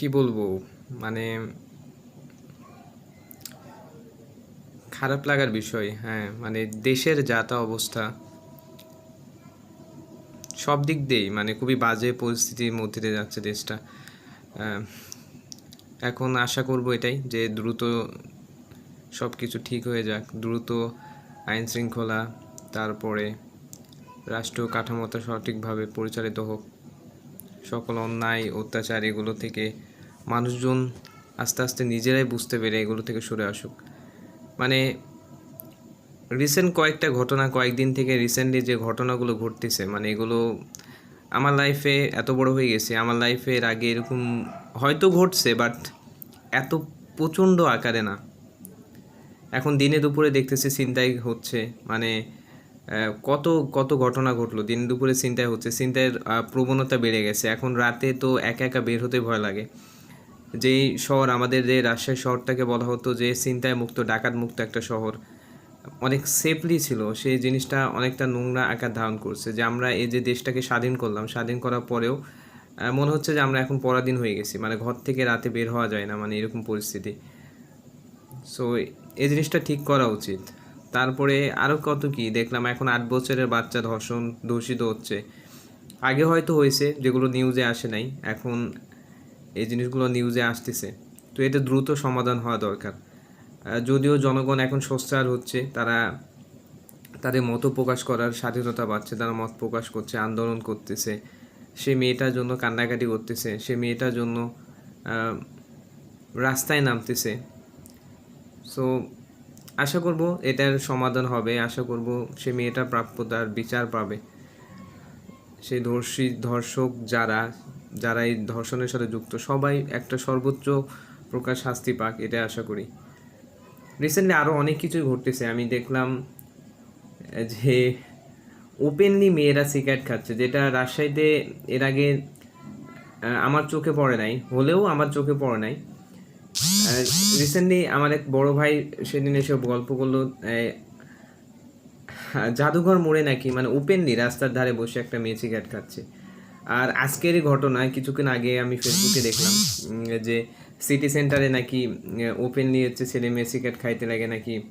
কি বলব? মানে খারাপ লাগার বিষয় হ্যাঁ মানে দেশের যা তা অবস্থা, সব দিক দিয়েই মানে খুবই বাজে পরিস্থিতির মধ্যে দিয়ে যাচ্ছে দেশটা। এখন আশা করব এটাই যে দ্রুত সব কিছু ঠিক হয়ে যাক, দ্রুত আইন শৃঙ্খলা, তারপরে রাষ্ট্র কাঠামোটা সঠিকভাবে পরিচালিত হোক, সকল অন্যায়, অত্যাচার এগুলো থেকে মানুষজন আস্তে আস্তে নিজেরাই বুঝতে পেরে এগুলো থেকে সরে আসুক। মানে রিসেন্ট কয়েকটা ঘটনা কয়েকদিন থেকে রিসেন্টলি যে ঘটনাগুলো ঘটতেছে মানে এগুলো আমার লাইফে এত বড় হয়ে গেছে আমার লাইফে এর আগে এরকম হয়তো ঘটছে বাট এত প্রচণ্ড আকারে না। এখন দিনে দুপুরে দেখতেছি চিন্তাই হচ্ছে মানে কত কত ঘটনা ঘটলো। দিন দুপুরে চিন্তায় হচ্ছে চিন্তায়ের আহ, প্রবণতা বেড়ে গেছে। এখন রাতে তো একা একা বের হতে ভয় লাগে। যেই শহর আমাদের যে রাজশাহী শহরটাকে বলা হতো যে চিন্তায় মুক্ত, ডাকাত মুক্ত একটা শহর, অনেক সেফলি ছিল। সেই জিনিসটা অনেকটা নোংরা আকার ধারণ করছে যে আমরা এই যে দেশটাকে স্বাধীন করলাম, স্বাধীন করার পরেও মনে হচ্ছে যে আমরা এখন পরাধীন হয়ে গেছি। মানে ঘর থেকে রাতে বের হওয়া যায় না মানে এরকম পরিস্থিতি। সো এই জিনিসটা ঠিক করা উচিত। তারপরে আরও কত কি, দেখলাম এখন আট বছরের বাচ্চা ধর্ষণ, দূষিত হচ্ছে। আগে হয়তো হয়েছে, যেগুলো নিউজে আসে নাই। এখন এই জিনিসগুলো নিউজে আসতেছে। তো এটা দ্রুত সমাধান হওয়া দরকার। যদিও জনগণ এখন সোচ্চার হচ্ছে, তারা তাদের মত প্রকাশ করার স্বাধীনতা পাচ্ছে, তারা মত প্রকাশ করছে, আন্দোলন করতেছে। সে মেয়েটার জন্য কান্নাকাটি করতেছে, সে মেয়েটার জন্য রাস্তায় নামতেছে। সো আশা করব এটার সমাধান হবে, আশা করব সে মেয়েটা প্রাপ্য তার বিচার পাবে। সেই ধর্ষী, ধর্ষক যারা যারা এই ধর্ষণের সাথে যুক্ত, সবাই একটা সর্বোচ্চ প্রকার শাস্তি পাক এটা আশা করি। রিসেন্টলি আরও অনেক কিছুই ঘটতেছে। আমি দেখলাম যে ওপেনলি মেয়েরা সিগারেট খাচ্ছে, যেটা রাজশাহীতে এর আগে আমার চোখে পড়ে নাই, হলেও আমার চোখে পড়ে নাই। রিসেন্টলি আমার এক বড় ভাই সেদিন এসে গল্প করল জাদুঘর মোড়ে নাকি মানে ওপেনলি রাস্তার ধারে বসে একটা মেয়ে সিগারেট খাচ্ছে। আর আজকের ঘটনায় কিছুক্ষণ আগে আমি ফেসবুকে দেখলাম যে সিটি সেন্টারে নাকি ওপেনলি হচ্ছে ছেলে মেয়ে সিগারেট খাইতে লাগে নাকি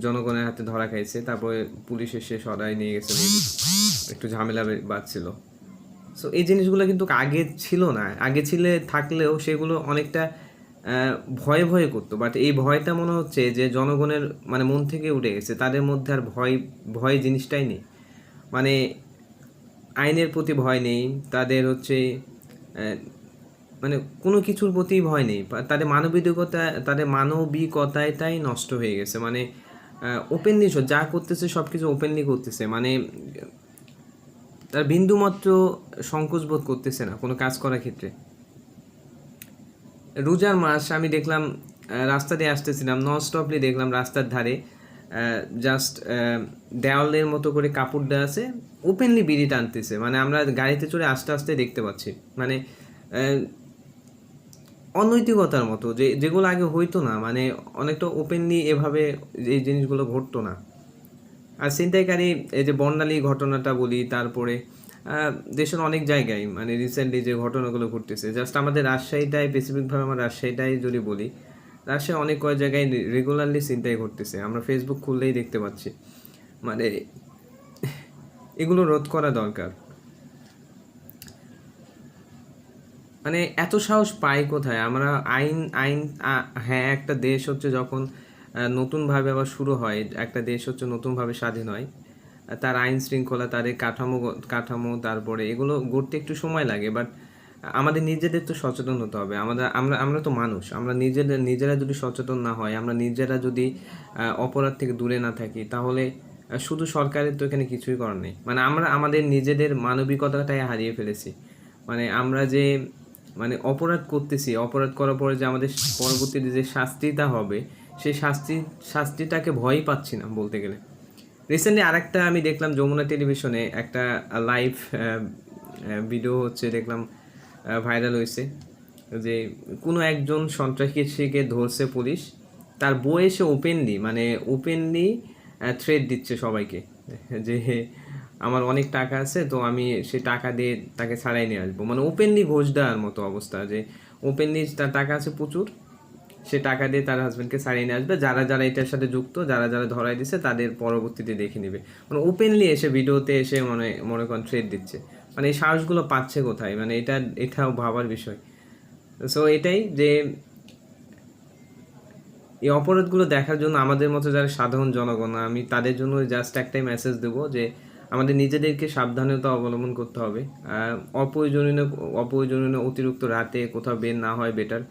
জনগণের হাতে ধরা খাইছে, তারপরে পুলিশ এসে সরাই নিয়ে গেছে একটু ঝামেলা বে- বাঁধছিল। সো এই জিনিসগুলো কিন্তু আগে ছিল না। আগে ছিলে থাকলেও সেগুলো অনেকটা ভয়ে ভয়ে করতো। বাট এই ভয়টা মনে হচ্ছে যে জনগণের মানে মন থেকে উঠে গেছে। তাদের মধ্যে আর ভয় ভয় জিনিসটাই নেই। মানে আইনের প্রতি ভয় নেই, তাদের হচ্ছে মানে কোনো কিছুর প্রতি ভয় নেই। তাদের মানবিকতা, তাদের মানবিকতাটাই নষ্ট হয়ে গেছে। মানে ওপেনলি যা করতেছে সব কিছু ওপেনলি করতেছে। মানে তার বিন্দুমাত্র সংকোচ বোধ করতেছে না কোনো কাজ করার ক্ষেত্রে। রোজার মাস আমি দেখলাম রাস্তা দিয়ে আসতেছিলাম নন স্টপলি দেখলাম রাস্তার ধারে জাস্ট দেওয়ালের মতো করে কাপড় দেওয়া আছে ওপেনলি বিড়ি টানতেছে। মানে আমরা গাড়িতে চড়ে আস্তে আস্তে দেখতে পাচ্ছি। মানে অনৈতিকতার মতো, যে, যেগুলো আগে হইতো না মানে অনেকটা ওপেনলি এভাবে এই জিনিসগুলো ঘটতো না। আর ছিনতাইকারী এই যে বর্ণালী ঘটনাটা বলি, তারপরে দেশের অনেক জায়গায় মানে রিসেন্টলি যে ঘটনাগুলো ঘটতেছে জাস্ট আমাদের রাজশাহীটাই স্পেসিফিকভাবে আমার রাজশাহীটাই যদি বলি, রাজশাহী অনেক কয়েক জায়গায় রেগুলারলি চিন্তাই ঘটতেছে আমরা ফেসবুক খুললেই দেখতে পাচ্ছি। মানে এগুলো রোধ করা দরকার। মানে এত সাহস পাই কোথায়? আমরা আইন আইন হ্যাঁ একটা দেশ হচ্ছে যখন নতুনভাবে আবার শুরু হয়, একটা দেশ হচ্ছে নতুনভাবে স্বাধীন হয়। তার আইন শৃঙ্খলা, তার এই কাঠামো কাঠামো, তারপরে এগুলো গড়তে একটু সময় লাগে বাট আমাদের নিজেদের তো সচেতন হতে হবে। আমাদের, আমরা আমরা তো মানুষ, আমরা নিজেদের, নিজেরা যদি সচেতন না হয়, আমরা নিজেরা যদি অপরাধ থেকে দূরে না থাকি, তাহলে শুধু সরকারের তো এখানে কিছুই করার নেই। মানে আমরা আমাদের নিজেদের মানবিকতাটাই হারিয়ে ফেলেছি। মানে আমরা যে মানে অপরাধ করতেছি, অপরাধ করার পরে যে আমাদের পরবর্তীতে যে শাস্তিটা হবে, সেই শাস্তি, শাস্তিটাকে ভয়ই পাচ্ছি না বলতে গেলে। রিসেন্টলি আরেকটা আমি দেখলাম যমুনা টেলিভিশনে একটা লাইভ ভিডিও হচ্ছে দেখলাম ভাইরাল হয়েছে। যে কোনো একজন সন্ত্রাসীকে ধরছে পুলিশ তার বউ এসে ওপেনলি মানে ওপেনলি থ্রেড দিচ্ছে সবাইকে। যে আমার অনেক টাকা আছে, তো আমি সে টাকা দিয়ে তাকে ছাড়াই নিয়ে আসব। মানে ওপেনলি ঘোষ দেওয়ার মতো অবস্থা, যে ওপেনলি তার টাকা আছে প্রচুর সে টাকা দিয়ে তার হাজব্যান্ডকে সারিয়ে নিয়ে আসবে। যারা যারা এটার সাথে যুক্ত, যারা যারা ধরাই দিচ্ছে তাদের পরবর্তীতে দেখে নেবে। মানে ওপেনলি এসে ভিডিওতে এসে মনে মনে করেন ট্রেড দিচ্ছে। মানে এই সাহসগুলো পাচ্ছে কোথায়? মানে এটা, এটাও ভাবার বিষয়। সো এটাই যে এই অপরাধগুলো দেখার জন্য আমাদের মতো যারা সাধারণ জনগণ, আমি তাদের জন্য জাস্ট একটাই মেসেজ দেবো যে আমাদের নিজেদেরকে সাবধানতা অবলম্বন করতে হবে। অপ্রয়োজনীয় অপ্রয়োজনীয় অতিরিক্ত রাতে কোথাও বের না হয় বেটার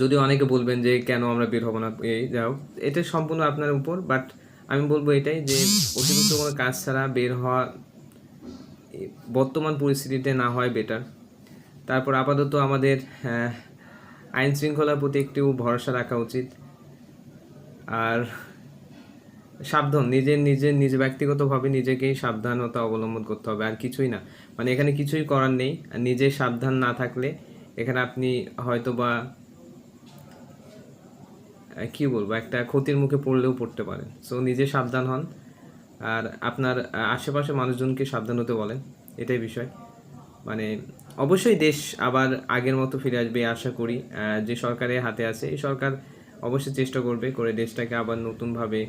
যদিও অনেকে বলবেন যে কেন আমরা বের হব না, এই যাই হোক, এটা সম্পূর্ণ আপনার উপর বাট আমি বলব এটাই যে অতিরিক্ত কোনো কাজ ছাড়া বের হওয়া বর্তমান পরিস্থিতিতে না হয় বেটার তারপর আপাতত আমাদের আইন শৃঙ্খলার প্রতি একটু ভরসা রাখা উচিত। আর সাবধান, নিজের নিজের নিজে ব্যক্তিগতভাবে নিজেকেই সাবধানতা অবলম্বন করতে হবে, আর কিছুই না। মানে এখানে কিছুই করার নেই, আর নিজে সাবধান না থাকলে এখানে আপনি হয়তো বা কি বলব, একটা ক্ষতির মুখে পড়লেও পড়তে পারেন। সো নিজে সাবধান হন। আর আপনার আশেপাশে মানুষজনকে সাবধান হতে বলেন, এটাই বিষয়। মানে অবশ্যই দেশ আবার আগের মতো ফিরে আসবে আশা করি। যে সরকারের হাতে আছে, এই সরকার অবশ্যই চেষ্টা করবে করে দেশটাকে আবার নতুনভাবে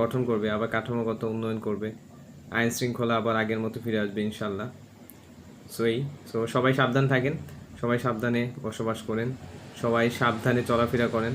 গঠন করবে, আবার কাঠামোগত উন্নয়ন করবে। আইন শৃঙ্খলা আবার আগের মতো ফিরে আসবে ইনশাল্লাহ সো এই সো সবাই সাবধান থাকেন, সবাই সাবধানে বসবাস করেন, সবাই সাবধানে চলাফেরা করেন।